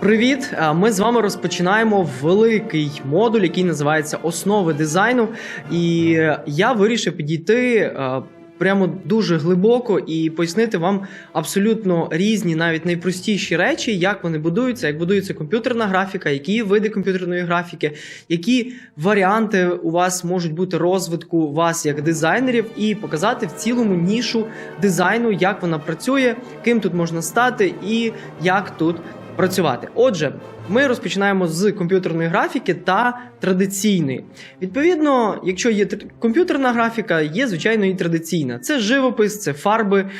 Привіт! Ми з вами розпочинаємо великий модуль, який називається Основи дизайну. І е, я вирішив підійти е, прямо дуже глибоко і пояснити вам абсолютно різні, навіть найпростіші речі, як вони будуються, як будується комп'ютерна графіка, які види комп'ютерної графіки, які варіанти у вас можуть бути розвитку вас як дизайнерів, і показати в цілому нішу дизайну, як вона працює, ким тут можна стати і як тут працювати. Отже, ми розпочинаємо з комп'ютерної графіки та традиційної. Відповідно, якщо є комп'ютерна графіка, є звичайно і традиційна. Це живопис, це фарби,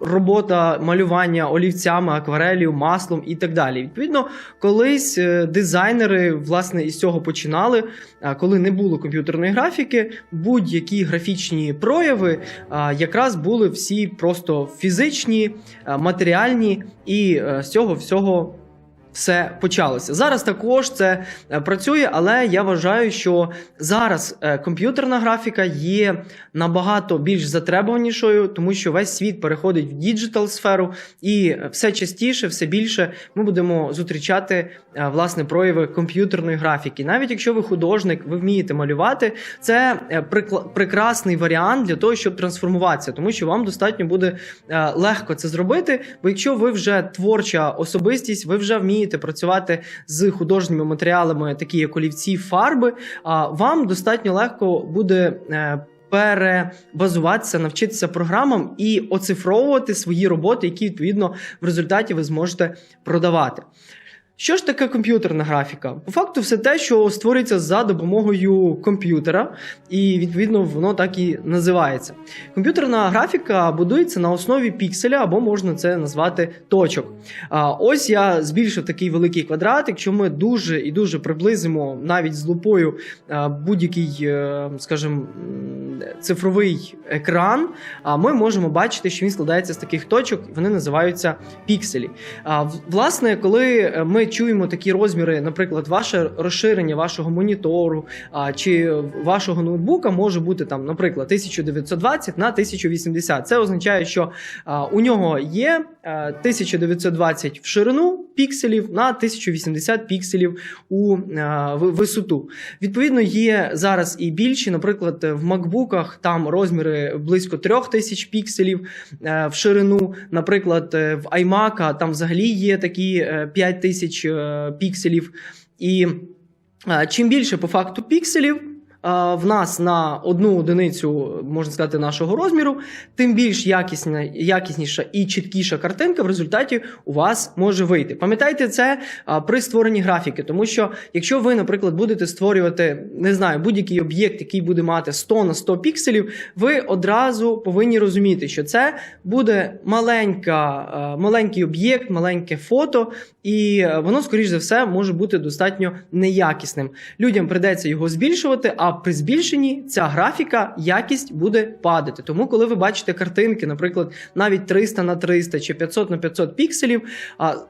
робота малювання олівцями, акварелью, маслом і так далі. Відповідно, колись е, дизайнери власне із цього починали. Коли не було комп'ютерної графіки, будь-які графічні прояви якраз були всі просто фізичні, матеріальні, і е, з цього всього все почалося. Зараз також це е, працює, але я вважаю, що зараз е, комп'ютерна графіка є набагато більш затребуванішою, тому що весь світ переходить в діджитал сферу, і все частіше, все більше ми будемо зустрічати е, власне прояви комп'ютерної графіки. Навіть якщо ви художник, ви вмієте малювати, це прекрасний варіант для того, щоб трансформуватися, тому що вам достатньо буде легко це зробити. Бо якщо ви вже творча особистість, ви вже вмієте працювати з художніми матеріалами, такі як олівці, фарби, вам достатньо легко буде. е, Перебазуватися, навчитися програмам і оцифровувати свої роботи, які відповідно в результаті ви зможете продавати. Що ж таке комп'ютерна графіка? По факту, все те, що створюється за допомогою комп'ютера, і відповідно воно так і називається. Комп'ютерна графіка будується на основі пікселя, або можна це назвати точок. А, ось я збільшив такий великий квадрат. Якщо ми дуже і дуже приблизимо навіть з лупою будь-який, е, скажімо, цифровий екран, а, ми можемо бачити, що він складається з таких точок, і вони називаються пікселі. Власне, коли е, чуємо такі розміри, наприклад, ваше розширення вашого монітору а, чи вашого ноутбука може бути там, наприклад, 1920 на 1080. Це означає, що а, у нього є а, 1920 в ширину пікселів на 1080 пікселів у е, висоту. Відповідно, є зараз і більші, наприклад, в макбуках там розміри близько 3000 пікселів е, в ширину. Наприклад, е, в iMac там взагалі є такі е, 5000 е, пікселів. І чим більше по факту пікселів. Е, В нас на одну одиницю, можна сказати, нашого розміру, тим більш якісна, якісніша і чіткіша картинка в результаті у вас може вийти. Пам'ятайте це при створенні графіки, тому що якщо ви, наприклад, будете створювати не знаю, будь-який об'єкт, який буде мати 100 на 100 пікселів, ви одразу повинні розуміти, що це буде маленька, е, маленький об'єкт, маленьке фото, і е, воно, скоріш за все, може бути достатньо неякісним. Людям придеться його збільшувати, а при збільшенні ця графіка, якість буде падати. Тому, коли ви бачите картинки, наприклад, навіть 300 на 300 чи 500 на 500 пікселів,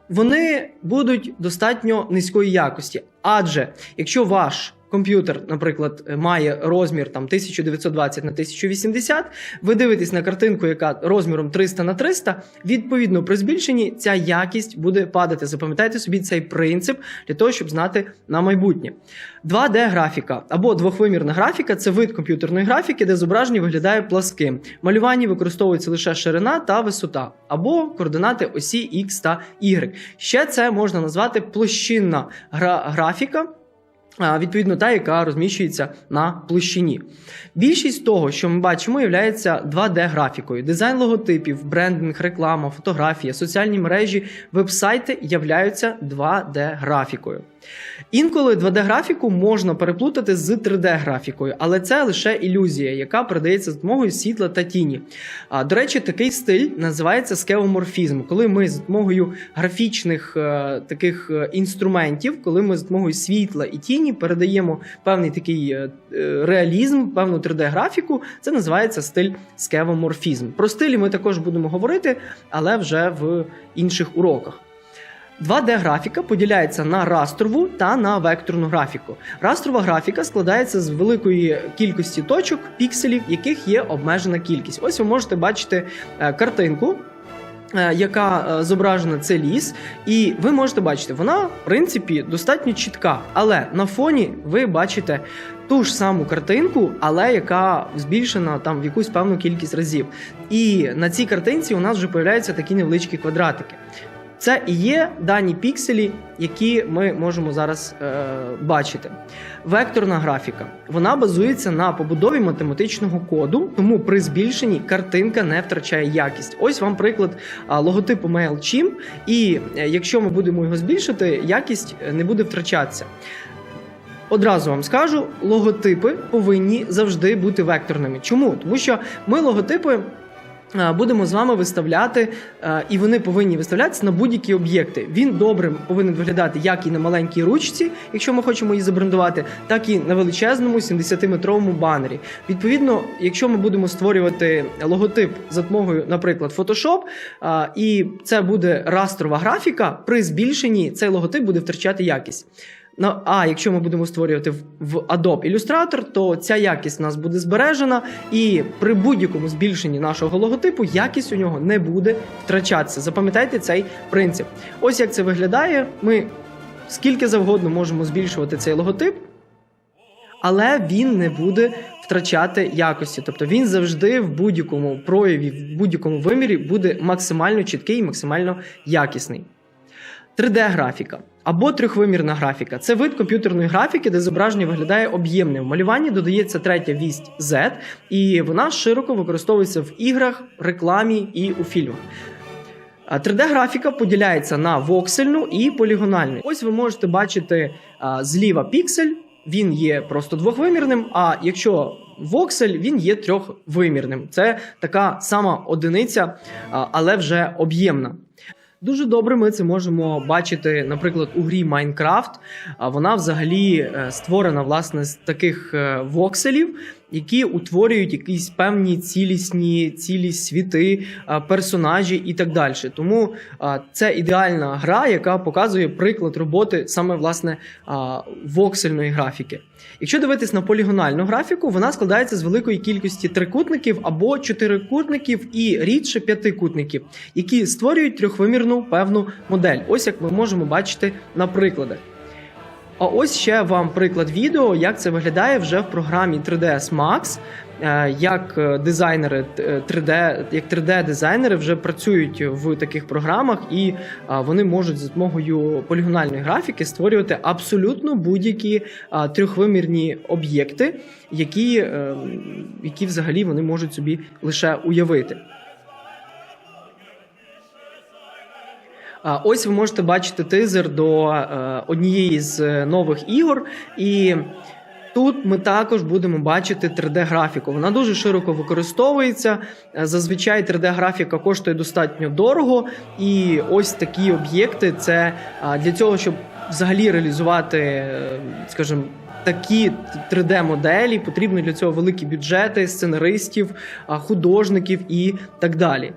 вони будуть достатньо низької якості. Адже якщо ваш комп'ютер, наприклад, має розмір там 1920 на 1080, ви дивитесь на картинку, яка розміром 300 на 300, відповідно при збільшенні ця якість буде падати. Запам'ятайте собі цей принцип для того, щоб знати на майбутнє. 2D графіка або двохвимірна графіка це вид комп'ютерної графіки, де зображення виглядає пласким. Малюванні використовується лише ширина та висота, або координати осі X та Y. Ще це можна назвати площинна гра- графіка. Відповідно, та, яка розміщується на площині. Більшість того, що ми бачимо, є 2D-графікою. Дизайн логотипів, брендинг, реклама, фотографія, соціальні мережі, вебсайти являються 2D-графікою. Інколи 2D-графіку можна переплутати з 3D-графікою, але це лише ілюзія, яка передається з допомогою світла та тіні. А, До речі, такий стиль називається скеоморфізм, коли ми з допомогою графічних е, таких е, інструментів, коли ми з допомогою світла і тіні передаємо певний такий е, е, реалізм, певну 3D-графіку, це називається стиль скевоморфізм. Про стилі ми також будемо говорити, але вже в інших уроках. 2D-графіка поділяється на растрову та на векторну графіку. Растрова графіка складається з великої кількості точок, пікселів, яких є обмежена кількість. Ось ви можете бачити е, картинку. е, яка е, зображена, це ліс, і ви можете бачити, вона в принципі достатньо чітка, але на фоні ви бачите ту ж саму картинку, але яка збільшена там в якусь певну кількість разів. І на цій картинці у нас вже появляються такі невеличкі квадратики. Це і є дані пікселі, які ми можемо зараз е, бачити. Векторна графіка вона базується на побудові математичного коду, тому при збільшенні картинка не втрачає якість. Ось вам приклад логотипу MailChimp, і е, якщо ми будемо його збільшити, якість е, не буде втрачатися. Одразу вам скажу, логотипи повинні завжди бути векторними. Чому? Тому що ми логотипи. Е, Будемо з вами виставляти, е, і вони повинні виставлятися на будь-які об'єкти. Він добре повинен виглядати як і на маленькій ручці, якщо ми хочемо її забрендувати, так і на величезному 70-метровому банері. Відповідно, якщо ми будемо створювати логотип за допомогою, наприклад, Photoshop, е, і це буде растрова графіка, при збільшенні цей логотип буде втрачати якість. Ну, а якщо ми будемо створювати в- в Adobe Illustrator, то ця якість у нас буде збережена, і при будь-якому збільшенні нашого логотипу якість у нього не буде втрачатися. Запам'ятайте цей принцип. Ось як це виглядає. Ми скільки завгодно можемо збільшувати цей логотип, але він не буде втрачати якості. Тобто він завжди в будь-якому прояві, в будь-якому вимірі буде максимально чіткий і максимально якісний. 3D-графіка або трьохвимірна графіка це вид комп'ютерної графіки, де зображення виглядає об'ємним. В малюванні додається третя вість Z, і вона широко використовується в іграх, рекламі і у фільмах. 3D-графіка поділяється на воксельну і полігональну. Ось ви можете бачити зліва піксель, він є просто двохвимірним. А якщо воксель, він є трьохвимірним. Це така сама одиниця, але вже об'ємна. Дуже добре ми це можемо бачити, наприклад, у грі Майнкрафт. А Вона взагалі е, створена власне з таких е, вокселів, які утворюють якісь певні цілісні цілі світи, персонажі і так далі. Тому це ідеальна гра, яка показує приклад роботи саме власне воксельної графіки. Якщо дивитись на полігональну графіку, вона складається з великої кількості трикутників або чотирикутників і рідше п'ятикутників, які створюють трьохвимірну певну модель. Ось як ми можемо бачити на прикладах. А ось ще вам приклад відео, як це виглядає вже в програмі 3ds Max. е, Як е, дизайнери е, 3D, як 3D-дизайнери вже працюють в таких програмах, і вони можуть за допомогою полігональної графіки створювати абсолютно будь-які трьохвимірні об'єкти, які, е, які взагалі вони можуть собі лише уявити. Ось ви можете бачити тизер до е, однієї з е, нових ігор, і тут ми також будемо бачити 3D-графіку. Вона дуже широко використовується. Е, Зазвичай 3D-графіка коштує достатньо дорого, і ось такі об'єкти це для цього, щоб взагалі реалізувати, скажімо, Такі 3D-моделі потрібно для цього великі бюджети, сценаристів, художників і так далі.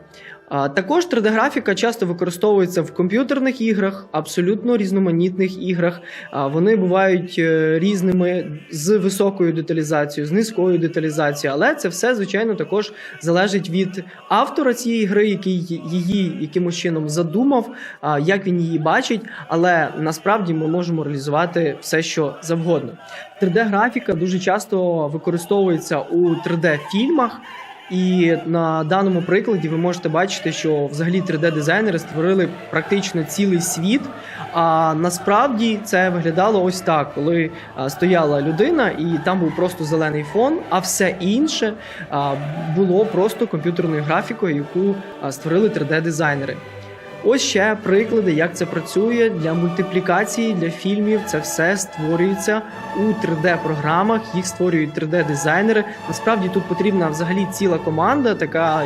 Також 3D-графіка часто використовується в комп'ютерних іграх, абсолютно різноманітних іграх. Вони бувають е, різними з високою деталізацією, з низькою деталізацією, але це все, звичайно, також залежить від автора цієї гри, який її якимось чином задумав, як він її бачить. Але насправді ми можемо реалізувати все, що завгодно. 3D-графіка дуже часто використовується у 3D-фільмах. І на даному прикладі ви можете бачити, що взагалі 3D-дизайнери створили практично цілий світ. А насправді це виглядало ось так, коли стояла людина, і там був просто зелений фон, а все інше було просто комп'ютерною графікою, яку створили 3D-дизайнери. Ось ще приклади, як це працює для мультиплікації, для фільмів. Це все створюється у 3D-програмах, їх створюють 3D-дизайнери. Насправді тут потрібна взагалі ціла команда, така,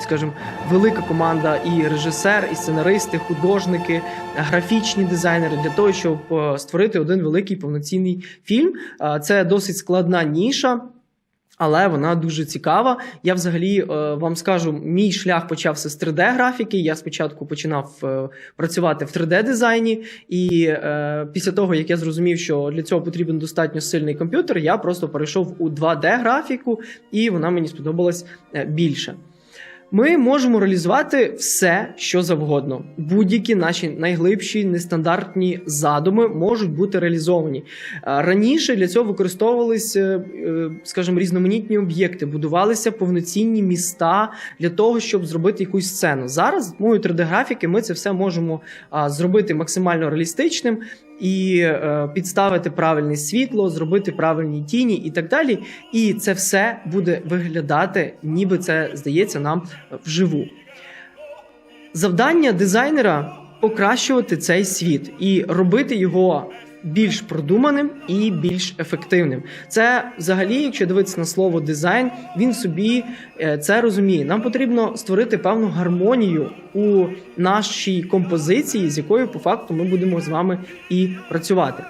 скажімо, велика команда, і режисер, і сценаристи, художники, графічні дизайнери для того, щоб е, створити один великий повноцінний фільм. Е, Це досить складна ніша. Але вона дуже цікава. Я взагалі е, вам скажу, мій шлях почався з 3D-графіки. Я спочатку починав е, працювати в 3D-дизайні, і е, після того, як я зрозумів, що для цього потрібен достатньо сильний комп'ютер, я просто перейшов у 2D-графіку, і вона мені сподобалась більше. Ми можемо реалізувати все, що завгодно. Будь-які наші найглибші нестандартні задуми можуть бути реалізовані. Раніше для цього використовувалися, е, скажімо, різноманітні об'єкти, будувалися повноцінні міста для того, щоб зробити якусь сцену. Зараз мою 3D-графіки ми це все можемо зробити максимально реалістичним і е, підставити правильне світло, зробити правильні тіні і так далі. І це все буде виглядати, ніби це здається нам вживу. Завдання дизайнера покращувати цей світ і робити його більш продуманим і більш ефективним. Це взагалі, якщо дивитися на слово дизайн, він собі е, це розуміє. Нам потрібно створити певну гармонію у нашій композиції, з якою по факту ми будемо з вами і працювати.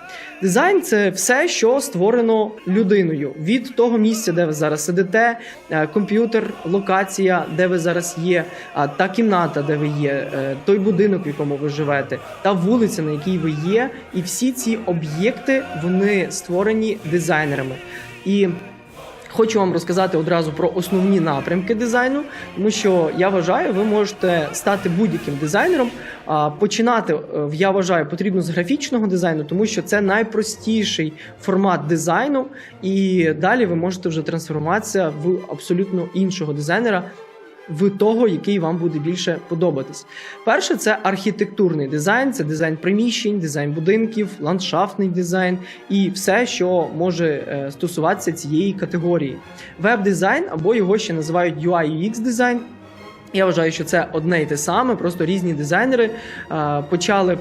Дизайн це все, що створено людиною від того місця, де ви зараз сидите, е, комп'ютер, локація, де ви зараз є, та кімната, де ви є, е, той будинок, в якому ви живете, та вулиця, на якій ви є, і всі ці об'єкти вони створені дизайнерами. І Хочу вам розказати одразу про основні напрямки дизайну, тому що я вважаю, ви можете стати будь-яким дизайнером. А, Починати е, я вважаю потрібно з графічного дизайну, тому що це найпростіший формат дизайну, і далі ви можете вже трансформуватися в абсолютно іншого дизайнера. В того, який вам буде більше подобатись. Перше, це архітектурний дизайн, це дизайн приміщень, дизайн будинків, ландшафтний дизайн і все, що може е, стосуватися цієї категорії. Веб-дизайн або його ще називають UI UX дизайн. Я вважаю, що це одне і те саме, просто різні дизайнери е, почали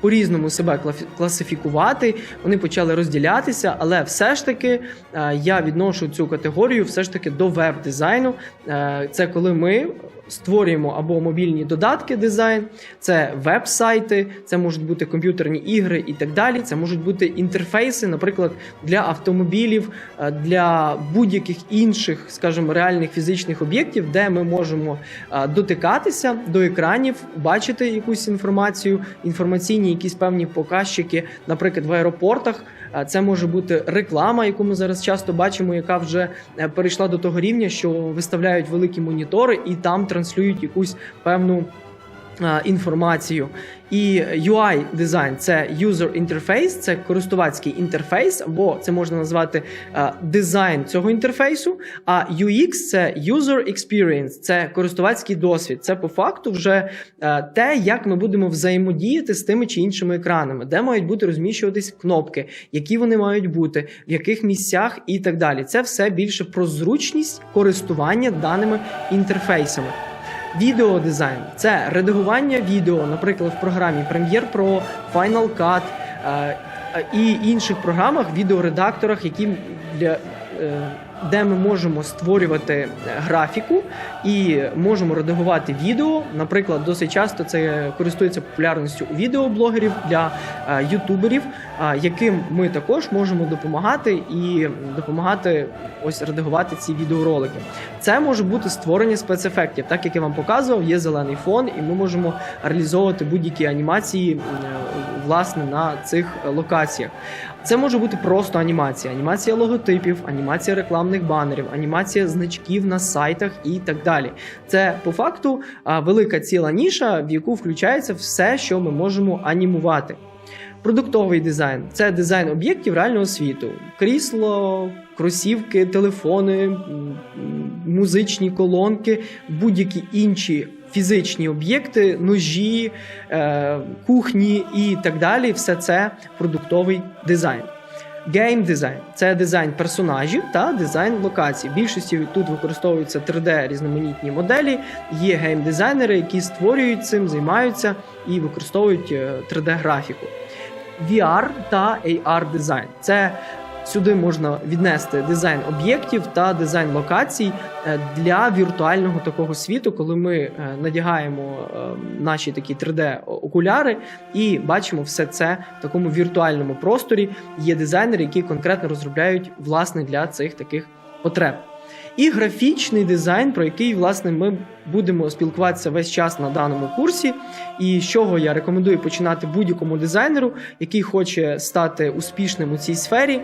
по-різному себе класифікувати, вони почали розділятися, але все ж таки е, я відношу цю категорію все ж таки до веб-дизайну. Е, це коли ми створюємо або мобільні додатки дизайн, це веб-сайти, це можуть бути комп'ютерні ігри і так далі. Це можуть бути інтерфейси, наприклад, для автомобілів, е, для будь-яких інших, скажімо, реальних фізичних об'єктів, де ми можемо е, дотикатися до екранів, бачити якусь інформацію, інформаційні якісь певні показчики, наприклад, в аеропортах. Е, Це може бути реклама, яку ми зараз часто бачимо, яка вже перейшла до того рівня, що виставляють великі монітори і там транслюють якусь певну інформацію. І UI дизайн це user interface, це користувацький інтерфейс, або це можна назвати е, дизайн цього інтерфейсу. А UX це user experience, це користувацький досвід. Це по факту вже е, те, як ми будемо взаємодіяти з тими чи іншими екранами, де мають бути розміщуватись кнопки, які вони мають бути, в яких місцях і так далі. Це все більше про зручність користування даними інтерфейсами. Відеодизайн це редагування відео, наприклад, в програмі Premiere Pro, Final Cut е, е, і інших програмах, відеоредакторах, які для. е, Де ми можемо створювати е, графіку і можемо редагувати відео. Наприклад, досить часто це користується популярністю у відеоблогерів для е, ютуберів, е, яким ми також можемо допомагати і допомагати ось редагувати ці відеоролики. Це може бути створення спецефектів, так як я вам показував, є зелений фон, і ми можемо реалізовувати будь-які анімації власне на цих локаціях. Це може бути просто анімація, анімація логотипів, анімація рекламних банерів, анімація значків на сайтах і так далі. Це по факту велика ціла ніша, в яку включається все, що ми можемо анімувати. Продуктовий дизайн це дизайн об'єктів реального світу: крісло, кросівки, телефони, музичні колонки, будь-які інші фізичні об'єкти, ножі, е, кухні і так далі. Все це продуктовий дизайн. Гейм дизайн це дизайн персонажів та дизайн локацій. Більшості тут використовуються 3D різноманітні моделі. Є гейм-дизайнери, які створюють цим, займаються і використовують 3D-графіку. VR та AR дизайн. Це сюди можна віднести дизайн об'єктів та дизайн локацій е, для віртуального такого світу, коли ми е, надягаємо е, наші такі 3D-окуляри і бачимо все це в такому віртуальному просторі. Є дизайнери, які конкретно розробляють власне для цих таких потреб. І графічний дизайн, про який власне ми будемо спілкуватися весь час на даному курсі, і з чого я рекомендую починати будь-якому дизайнеру, який хоче стати успішним у цій сфері.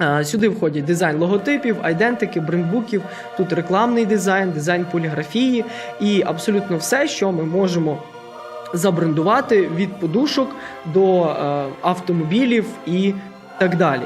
Е, Сюди входять дизайн логотипів, айдентики, брендбуків, тут рекламний дизайн, дизайн поліграфії і абсолютно все, що ми можемо забрендувати від подушок до е, автомобілів і так далі.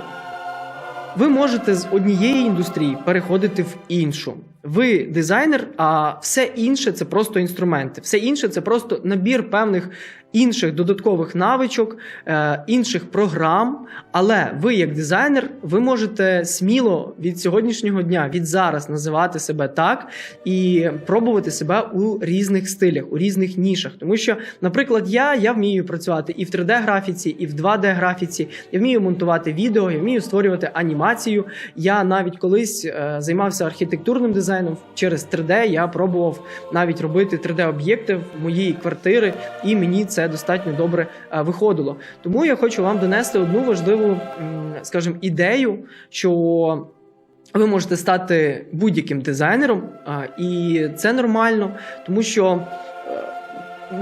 Ви можете з однієї індустрії переходити в іншу. Ви дизайнер, а все інше це просто інструменти. Все інше це просто набір певних інших додаткових навичок, е, інших програм. Але ви, як дизайнер, ви можете сміло від сьогоднішнього дня, від зараз називати себе так і пробувати себе у різних стилях, у різних нішах. Тому що, наприклад, я, я вмію працювати і в 3D-графіці, і в 2D-графіці, я вмію монтувати відео, я вмію створювати анімацію. Я навіть колись е, займався архітектурним дизайном через 3D. Я пробував навіть робити 3D-об'єкти в моїй квартири, і мені це достатньо добре е, виходило. Тому я хочу вам донести одну важливу, скажімо, ідею, що ви можете стати будь-яким дизайнером, і це нормально, тому що е,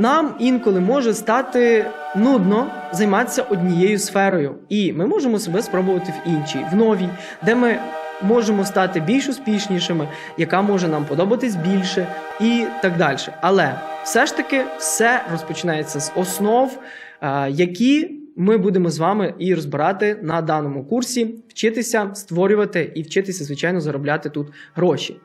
нам інколи може стати нудно займатися однією сферою, і ми можемо себе спробувати в іншій, в новій, де ми можемо стати більш успішнішими, яка може нам подобатись більше, і так далі. Але все ж таки все розпочинається з основ, е, які ми будемо з вами і розбирати на даному курсі, вчитися створювати і вчитися, звичайно, заробляти тут гроші.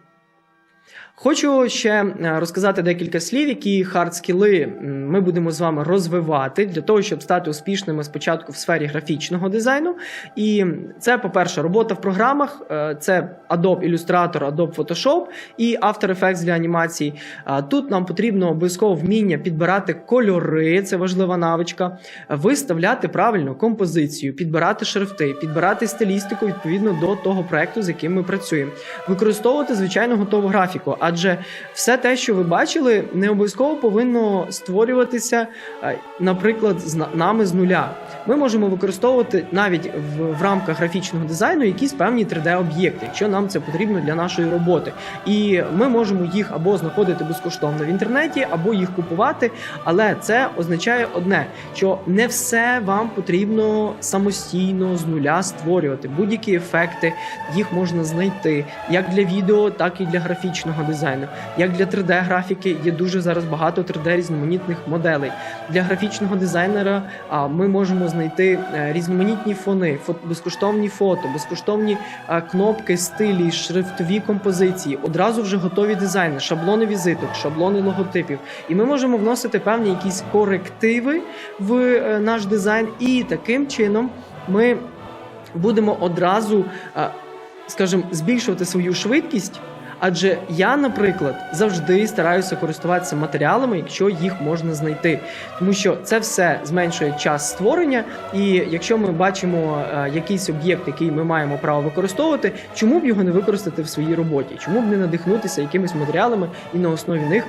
Хочу ще е, розказати декілька слів, які хард-скіли ми будемо з вами розвивати для того, щоб стати успішними спочатку в сфері графічного дизайну. І це, по-перше, робота в програмах, е, це Adobe Illustrator, Adobe Photoshop і After Effects для анімації. А Тут нам потрібно обов'язково вміння підбирати кольори, це важлива навичка, виставляти правильно композицію, підбирати шрифти, підбирати стилістику відповідно до того проекту, з яким ми працюємо. Використовувати звичайно готову графіку, адже все те, що ви бачили, не обов'язково повинно створюватися, е, наприклад, з нами з нуля. Ми можемо використовувати навіть в, в рамках графічного дизайну якісь певні 3D-об'єкти, якщо нам це потрібно для нашої роботи. І ми можемо їх або знаходити безкоштовно в інтернеті, або їх купувати. Але це означає одне, що не все вам потрібно самостійно з нуля створювати. Будь-які ефекти їх можна знайти як для відео, так і для графічного дизайну. Як для 3D-графіки є дуже зараз багато 3D різноманітних моделей. Для графічного дизайнера ми можемо знайти е, різноманітні фони, фо- безкоштовні фото, безкоштовні е, кнопки, стилі, шрифтові композиції, одразу вже готові дизайни, шаблони візиток, шаблони логотипів. І ми можемо вносити певні якісь корективи в е, наш дизайн, і таким чином ми будемо одразу, скажімо, збільшувати свою швидкість. Адже я, наприклад, завжди стараюся користуватися матеріалами, якщо їх можна знайти, тому що це все зменшує час створення. І якщо ми бачимо е, якийсь об'єкт, який ми маємо право використовувати, чому б його не використати в своїй роботі? Чому б не надихнутися якимись матеріалами і на основі них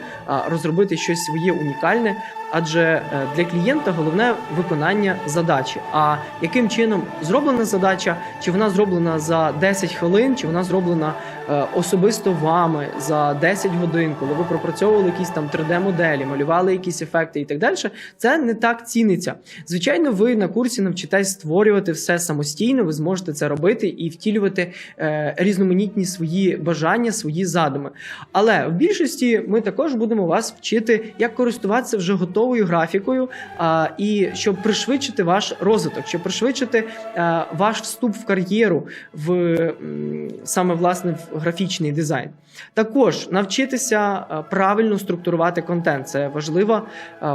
розробити щось своє унікальне? Адже е, для клієнта головне виконання задачі. А яким чином зроблена задача, чи вона зроблена за 10 хвилин, чи вона зроблена е, особисто вами за 10 годин, коли ви пропрацьовували якісь там 3D-моделі, малювали якісь ефекти і так далі, це не так ціниться. Звичайно, ви на курсі навчитесь створювати все самостійно, ви зможете це робити і втілювати е, різноманітні свої бажання, свої задуми. Але в більшості ми також будемо вас вчити, як користуватися вже готовою графікою, а, і щоб пришвидшити ваш розвиток, щоб пришвидшити е, ваш вступ в кар'єру в саме власне в графічний дизайн. Також навчитися е, правильно структурувати контент. Це важлива, е,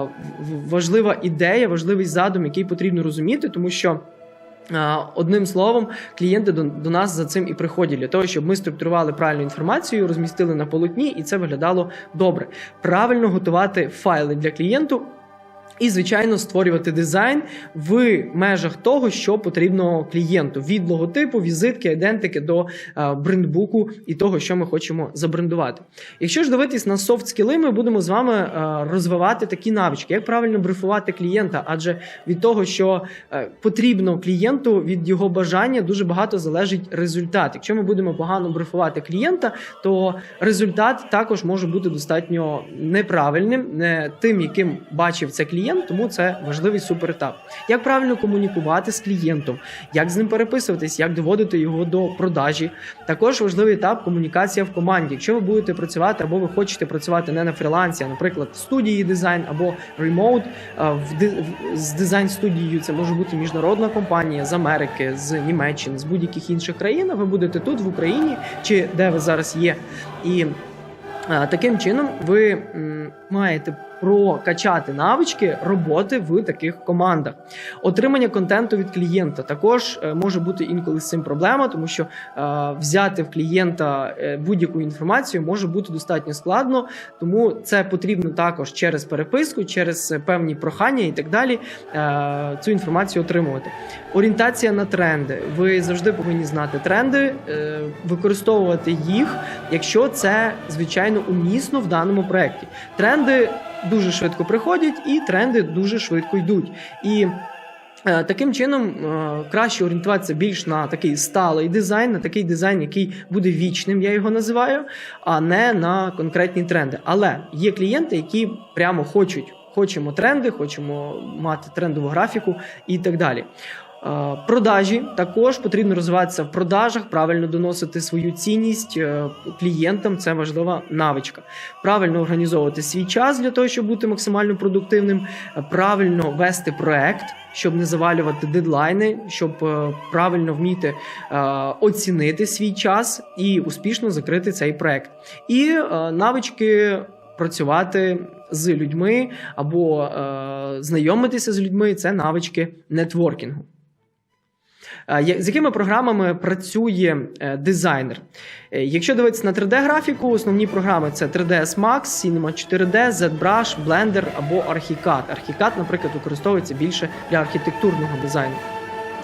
важлива ідея, важливий задум, який потрібно розуміти, тому що. Одним словом, клієнти до, до нас за цим і приходять для того, щоб ми структурували правильну інформацію, розмістили на полотні, і це виглядало добре. Правильно готувати файли для клієнту. І, звичайно, створювати дизайн в межах того, що потрібно клієнту: від логотипу, візитки, ідентики до е, брендбуку і того, що ми хочемо забрендувати. Якщо ж дивитись на софт скіли, ми будемо з вами е, розвивати такі навички, як правильно брифувати клієнта, адже від того, що е, потрібно клієнту, від його бажання дуже багато залежить результат. Якщо ми будемо погано брифувати клієнта, то результат також може бути достатньо неправильним, не тим, яким бачив це клієнт. Клієнт, тому це важливий суперетап. Як правильно комунікувати з клієнтом, як з ним переписуватись, як доводити його до продажі. Також важливий етап комунікація в команді. Якщо ви будете працювати або ви хочете працювати не на фрілансі, а наприклад, в студії дизайн або ремоут, з дизайн студією це може бути міжнародна компанія з Америки, з Німеччини, з будь-яких інших країн. Ви будете тут в Україні чи де ви зараз є. І таким чином ви маєте прокачати навички роботи в таких командах. Отримання контенту від клієнта також е, може бути інколи з цим проблема, тому що е, взяти в клієнта е, будь-яку інформацію може бути достатньо складно, тому це потрібно також через переписку, через е, певні прохання і так далі е, цю інформацію отримувати. Орієнтація на тренди. Ви завжди повинні знати тренди, е, використовувати їх, якщо це звичайно умісно в даному проєкті. Тренди дуже швидко приходять, і тренди дуже швидко йдуть. І е, Таким чином е, краще орієнтуватися більш на такий сталий дизайн, на такий дизайн, який буде вічним, я його називаю, а не на конкретні тренди. Але є клієнти, які прямо хочуть, хочемо тренди, хочемо мати трендову графіку і так далі. Е, Продажі також потрібно розвиватися в продажах, правильно доносити свою цінність е, клієнтам. Це важлива навичка. Правильно організовувати свій час для того, щоб бути максимально продуктивним, е, правильно вести проект, щоб не завалювати дедлайни, щоб правильно вміти оцінити свій час і успішно закрити цей проект. І навички працювати з людьми або е, знайомитися з людьми це навички нетворкінгу. Е, З якими програмами працює е, дизайнер? Е, Якщо дивитися на 3D-графіку, основні програми це 3ds Max, Cinema 4D, ZBrush, Blender або Archicad. Archicad, наприклад, використовується більше для архітектурного дизайну.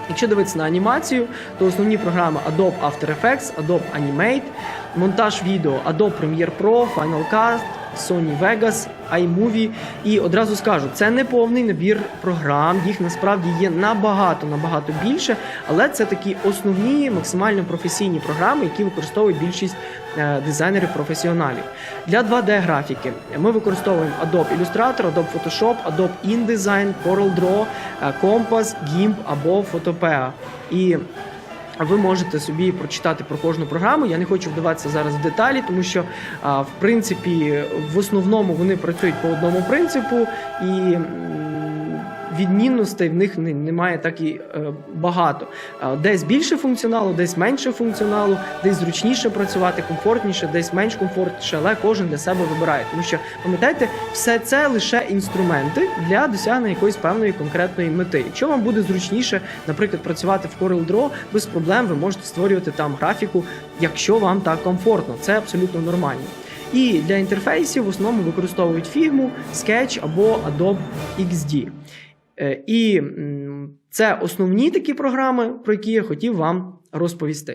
Якщо дивитися на анімацію, то основні програми Adobe After Effects, Adobe Animate, монтаж відео Adobe Premiere Pro, Final Cut, Sony Vegas, iMovie. І одразу скажу, це не повний набір програм, їх насправді є набагато набагато більше, але це такі основні максимально професійні програми, які використовують більшість е, дизайнерів професіоналів. Для 2D графіки ми використовуємо Adobe Illustrator, Adobe Photoshop, Adobe InDesign, CorelDRAW, е, Compass, GIMP або Photopea. І ви можете собі прочитати про кожну програму. Я не хочу вдаватися зараз в деталі, тому що в принципі в основному вони працюють по одному принципу, і відмінностей в них немає так і е, багато. Десь більше функціоналу, десь менше функціоналу, десь зручніше працювати, комфортніше, десь менш комфортніше, але кожен для себе вибирає. Тому що пам'ятайте, все це лише інструменти для досягнення якоїсь певної конкретної мети. Якщо вам буде зручніше, наприклад, працювати в CorelDRAW, без проблем ви можете створювати там графіку, якщо вам так комфортно. Це абсолютно нормально. І для інтерфейсів в основному використовують Figma, Sketch або Adobe XD. Е, І це основні такі програми, про які я хотів вам розповісти.